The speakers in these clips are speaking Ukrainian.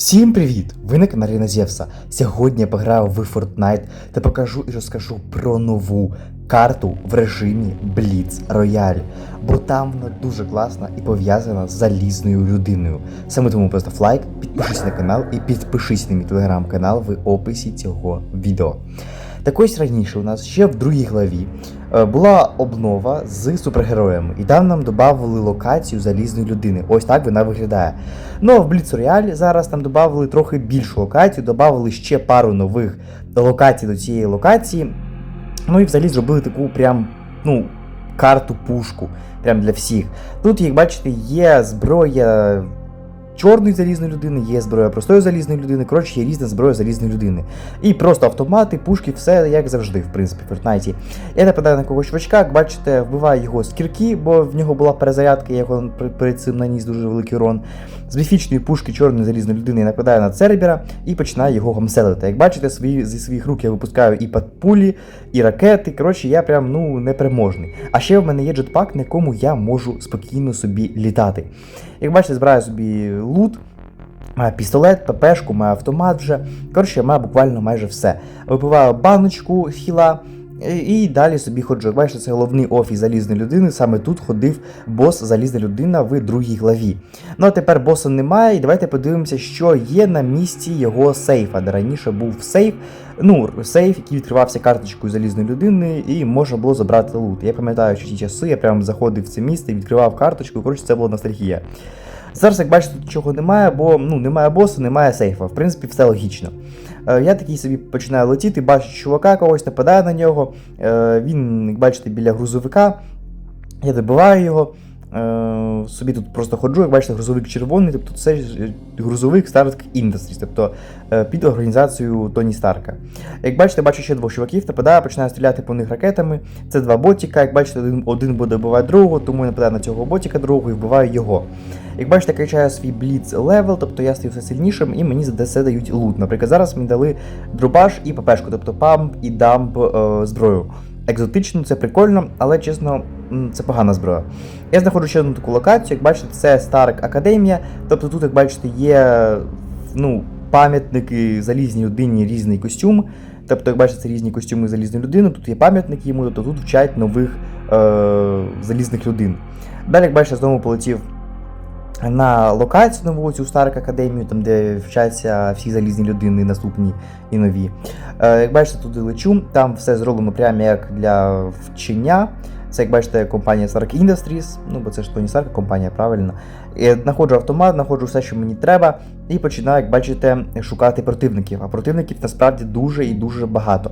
Всім привіт! Ви на каналі Назєвса. Сьогодні я пограю в Fortnite та покажу і розкажу про нову карту в режимі Blitz Royale, бо там вона дуже класна і пов'язана з залізною людиною. Саме тому постав лайк, підпишись на канал і підпишись на мій телеграм-канал в описі цього відео. Так ось раніше у нас ще в другій главі була обнова з супергероями, і там нам додали локацію залізної людини. Ось так вона виглядає. Ну а в Blitz Royale зараз там додали трохи більшу локацію, додали ще пару нових локацій до цієї локації. Ну і взагалі зробили таку прям, ну, карту пушку. Прям для всіх. Тут, як бачите, є зброя чорної залізної людини, є зброя простої залізної людини. Коротше, є різна зброя залізної людини. І просто автомати, пушки, все як завжди, в принципі, в Fortnite. Я нападаю на когось чувачка, як бачите, вбиваю його з кірки, бо в нього була перезарядка, я його перед цим наніс дуже великий урон. З міфічної пушки чорної залізної людини я нападаю на Цербера і починаю його гамселити. Як бачите, свої, зі своїх рук я випускаю і пулі, і ракети. Коротше, я прям ну непереможний. А ще в мене є джетпак, на якому я можу спокійно собі літати. Як бачите, збираю собі лут. Пістолет, ППшку, маю автомат вже. Коротше, я маю буквально майже все. Випиваю баночку хіла. і- І далі собі ходжу. Бачите, це головний офіс залізної людини. Саме тут ходив бос залізна людина в другій главі. Ну а тепер боса немає, і давайте подивимося, що є на місці його сейфа, де раніше був сейф. Ну, сейф, який відкривався карточкою залізної людини, і можна було забрати лут. Я пам'ятаю, що ті часи я прямо заходив в це місце, відкривав карточку, коротше, це була ностальгія. Зараз, як бачите, тут нічого немає, бо ну, немає босу, немає сейфа. В принципі, все логічно. Е, я такий собі починаю летіти, бачу чувака, когось нападаю на нього. Е, він, як бачите, біля грузовика. Я добиваю його. Е, собі тут просто ходжу, як бачите, грузовик червоний, тобто це е, грузовик Stark Industries, тобто е, під організацію Тоні Старка. Як бачите, бачу ще двох чуваків, нападаю, починаю стріляти по них ракетами. Це два ботіка. Як бачите, один, один буде вбивати другого, тому я нападаю на цього ботіка другого і вбиваю його. Як бачите, качаю свій бліц левел, тобто я стаю все сильнішим і мені за це дають лут. Наприклад, зараз мені дали дробаш і ППшку, тобто памп і дамп е, зброю. Екзотично, це прикольно, але чесно, це погана зброя. Я знаходжу ще одну таку локацію, як бачите, це Старк Академія. Тобто тут, як бачите, є ну, пам'ятники залізній людині, різний костюм. Тобто, як бачите, це різні костюми залізної людини, тут є пам'ятники йому, тобто тут вчать нових е, залізних людин. Далі, як бачите, знову полетів на локацію нову цю Старк Академію, там де вчаться всі залізні людини, наступні і нові. Е, як бачите, туди лечу, там все зроблено прямо як для вчення. Це, як бачите, компанія Stark Industries, ну бо це ж Тоні Старк компанія, правильно. І знаходжу автомат, знаходжу все, що мені треба, і починаю, як бачите, шукати противників. А противників насправді дуже і дуже багато.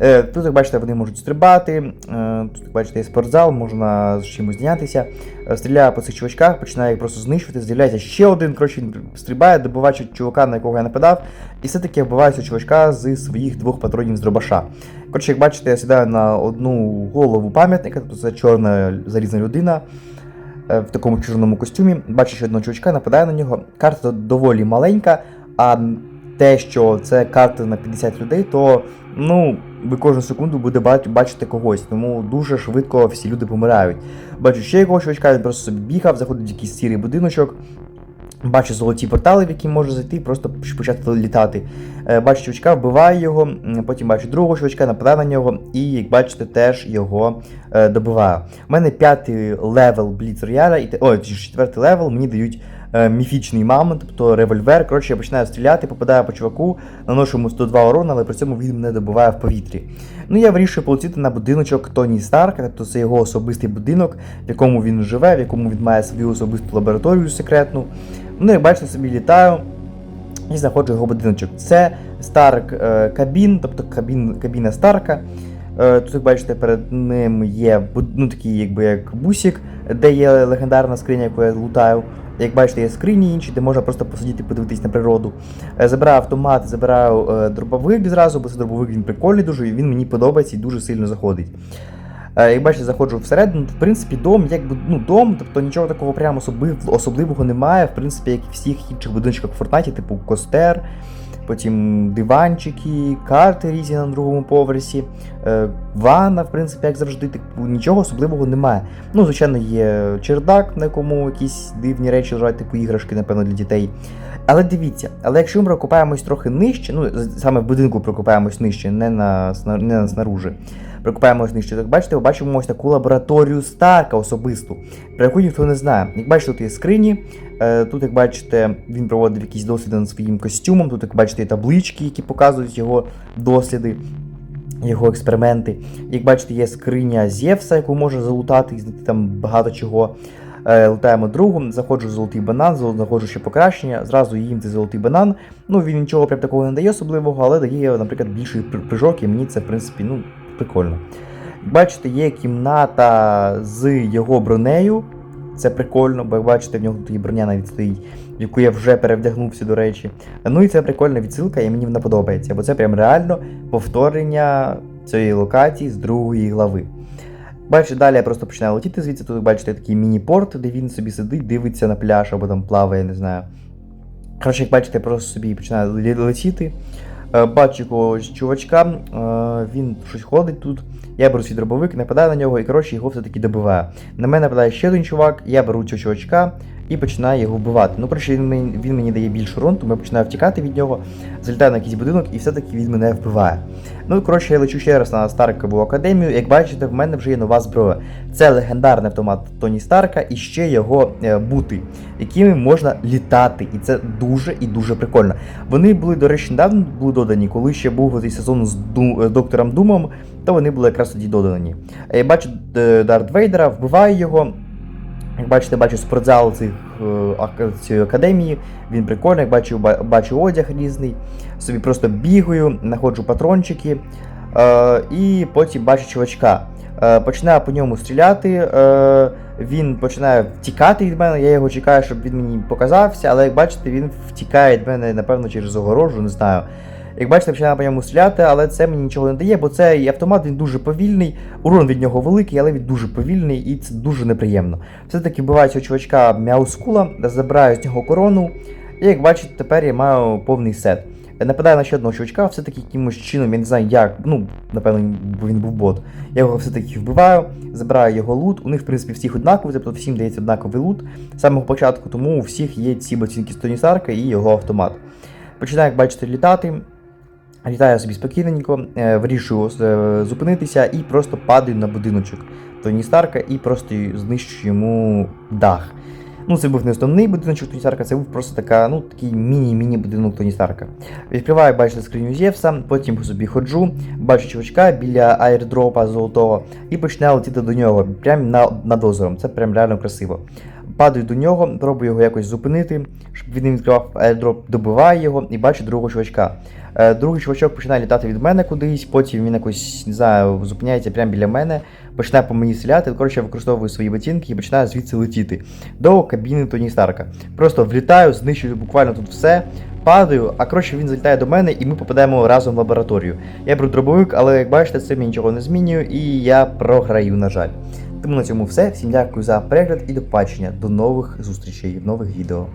Е, Тут, як бачите, вони можуть стрибати. е, Тут, як бачите, є спортзал, можна з чимось знятися. Е, Стріляю по цих чувачках, починаю їх просто знищувати. З'являється ще один, коротше, він стрибає, добиває чувака, на якого я нападав. І все-таки я вбиваю цього чувачка з своїх двох патронів з дробаша. Коротше, як бачите, я сідаю на одну голову пам'ятника, тобто це чорна залізна людина. е, В такому чорному костюмі, бачу ще одного чувачка, нападаю на нього. Карта доволі маленька, а те, що це карта на 50 людей, то ну, ви кожну секунду буде бачити когось, тому дуже швидко всі люди помирають. Бачу ще якогось чувачка, він просто собі бігав, заходить в якийсь сірий будиночок. Бачу золоті портали, в які може зайти, просто почати літати. Е, Бачу чувачка, вбиваю його, потім бачу другого чувачка, нападаю на нього, і, як бачите, теж його е, добиваю. У мене п'ятий левел Blitz Royale, і ой, четвертий левел, мені дають е, міфічний мамонт, тобто револьвер. Коротше, я починаю стріляти, попадаю по чуваку, наношу йому 102 урона, але при цьому він мене добиває в повітрі. Ну я вирішую полетіти на будиночок Тоні Старка, тобто це його особистий будинок, в якому він живе, в якому він має свою особисту лабораторію секретну. Ну, як бачите, собі літаю і знаходжу його будиночок. Це Старк е, кабін, тобто кабін, кабіна Старка. Е, Тут, як бачите, перед ним є ну, такий, якби як бусик, де є легендарна скриня, яку я лутаю. Як бачите, є скрині інші, де можна просто посидіти, подивитись на природу. Е, Забираю автомат, забираю е, дробовик зразу, бо це дробовик він прикольний дуже, і він мені подобається і дуже сильно заходить. Е, Як бачите, заходжу всередину. В принципі, дом, якби ну, дом, тобто нічого такого прямо особливого немає. В принципі, як і всіх інших будиночках в Фортнаті, типу Костер. потім диванчики, карти різні на другому поверсі, е, ванна, в принципі, як завжди, типу, нічого особливого немає. Ну, звичайно, є чердак, на якому якісь дивні речі лежать, типу іграшки, напевно, для дітей. Але дивіться, але якщо ми прокопаємось трохи нижче, ну саме в будинку прокопаємось нижче, не на не на снаружи, прокопаємось нижче, так бачите, побачимо ось таку лабораторію Старка особисту, про яку ніхто не знає. Як бачите, тут є скрині, е, тут, як бачите, він проводив якісь досліди над своїм костюмом, тут, як бачите, є таблички, які показують його досліди. Його експерименти. Як бачите, є скриня Зевса, яку можна залутати і знайти там багато чого. Е, Лутаємо другу, заходжу в золотий банан, знаходжу ще покращення, зразу їм цей золотий банан. Ну він нічого прям такого не дає особливого, але дає, наприклад, більший при- прыжок, і мені це, в принципі, ну, прикольно. Бачите, є кімната з його бронею. Це прикольно, бо як бачите, в нього тут броня навіть стоїть, в яку я вже перевдягнувся, до речі. Ну і це прикольна відсилка, і мені вона подобається, бо це прям реально повторення цієї локації з другої глави. Бачите, далі я просто починаю летіти звідси. Тут бачите такий міні-порт, де він собі сидить, дивиться на пляж або там плаває, не знаю. Коротше, як бачите, я просто собі починаю ле- летіти. Е, Бачу якогось чувачка, е, він щось ходить тут. Я беру свій дробовик, нападаю на нього і коротше його все-таки добиваю. На мене нападає ще один чувак, я беру цього чувачка і починаю його вбивати. Ну, коротше, він мені, він мені дає більш урон, тому я починаю втікати від нього, залітаю на якийсь будинок і все-таки він мене вбиває. Ну коротше, я лечу ще раз на Старкову академію. Як бачите, в мене вже є нова зброя. Це легендарний автомат Тоні Старка і ще його е, бути, якими можна літати. І це дуже і дуже прикольно. Вони були, до речі, недавно були додані, коли ще був цей сезон з Ду- е, доктором Думом, то вони були якраз тоді додані. Е, Я бачу Дарт Вейдера, вбиваю його. Як бачите, бачу спортзал цих, е, цієї академії. Він прикольний, як бачу, бачу одяг різний. Собі просто бігаю, знаходжу патрончики. Е, і потім бачу чувачка. Е, починаю по ньому стріляти. Він починає втікати від мене. Я його чекаю, щоб він мені показався, але як бачите, він втікає від мене, напевно, через огорожу, не знаю. Як бачите, починаю по ньому стріляти, але це мені нічого не дає, бо цей автомат він дуже повільний, урон від нього великий, але він дуже повільний і це дуже неприємно. Все-таки вбиваю цього чувачка Мяускула, забираю з нього корону, і як бачите, тепер я маю повний сет. Нападаю на ще одного чувачка, все-таки якимось чином, я не знаю як, ну, напевно, він був бот. Я його все-таки вбиваю, забираю його лут. У них, в принципі, всіх однаковий, тобто всім дається однаковий лут з самого початку, тому у всіх є ці ботинки з Тоні Старка і його автомат. Починаю, як бачите, літати. Літаю собі спокійненько, е, вирішую е, зупинитися і просто падаю на будиночок Тоні Старка і просто знищую йому дах. Ну, це був не основний будиночок Тоні Старка, це був просто така, ну, такий міні-міні будинок Тоні Старка. Відкриваю, бачите, скриню Зевса, потім собі ходжу, бачу чувачка біля аірдропа золотого і починаю летіти до нього, прямо над озером. Це прям реально красиво. Падаю до нього, пробую його якось зупинити, щоб він не відкривав аірдроп, добиваю його і бачу другого чувачка. Е, Другий чувачок починає літати від мене кудись, потім він якось, не знаю, зупиняється прямо біля мене, починає по мені стріляти. Коротше, я використовую свої ботинки і починаю звідси летіти до кабіни Тоні Старка. Просто влітаю, знищую буквально тут все. Падаю, а коротше він залітає до мене і ми попадаємо разом в лабораторію. Я беру дробовик, але як бачите, це мені нічого не змінює і я програю, на жаль. Тому на цьому все. Всім дякую за перегляд і до побачення. До нових зустрічей в нових відео.